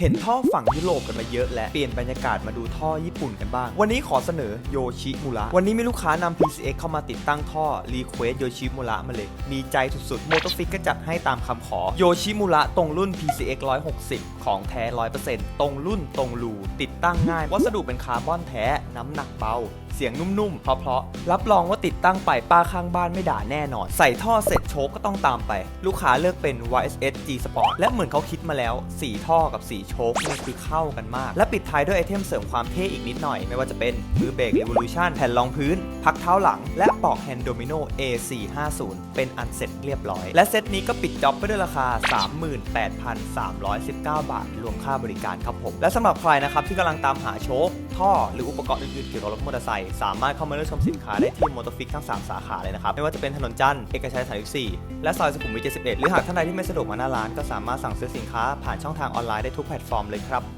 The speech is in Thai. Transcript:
เห็นท่อฝั่งยุโรปกันมาเยอะและเปลี่ยนบรรยากาศมาดูท่อญี่ปุ่นกันบ้าง วันนี้ขอเสนอโยชิมุระวันนี้มีลูกค้านำ PCX เข้ามาติดตั้งท่อ Request โยชิมุระมาเลยมีใจสุดๆ m o t o f i x ก็จัดให้ตามคำขอโยชิมุระตรงรุ่น PCX 160 ของแท้ 100%ตรงรุ่นตรงรูติดตั้งง่าย วัสดุเป็นคาร์บอนแท้ น้ำหนักเบาเสียงนุ่มๆ เพราะๆ รับรองว่าติดตั้งไปป้าข้างบ้านไม่ด่าแน่นอน ใส่ท่อเสร็จโชคก็ต้องตามไป ลูกค้าเลือกเป็น YSS G Sport และเหมือนเขาคิดมาแล้ว4ท่อกับ4โชคมันคือเข้ากันมาก และปิดท้ายด้วยไอเทมเสริมความเท่อีกนิดหน่อย ไม่ว่าจะเป็นมือเบรก Revolution แผ่นรองพื้น พักเท้าหลัง และปอกแฮนด์โดมิโน A450 เป็นอันเสร็จเรียบร้อย และเซตนี้ก็ปิดจ็อบไปด้วยราคา 38,319 บาท รวมค่าบริการครับผม และสำหรับใครนะครับที่กำลังตามหาโชคท่อหรืออุปกรณ์อื่นๆเกี่ยวกับรถมอเตอร์ไซค์สามารถเข้ามาเลือกชมสินค้าได้ที่มอเตอร์ฟิกทั้ง 3 สาขาเลยนะครับ ไม่ว่าจะเป็นถนนจันทร์เอกชัย34และซอยสุขุมวิท71 หรือหากท่านใดที่ไม่สะดวกมาหน้าร้านก็สามารถสั่งซื้อสินค้าผ่านช่องทางออนไลน์ได้ทุกแพลตฟอร์มเลยครับ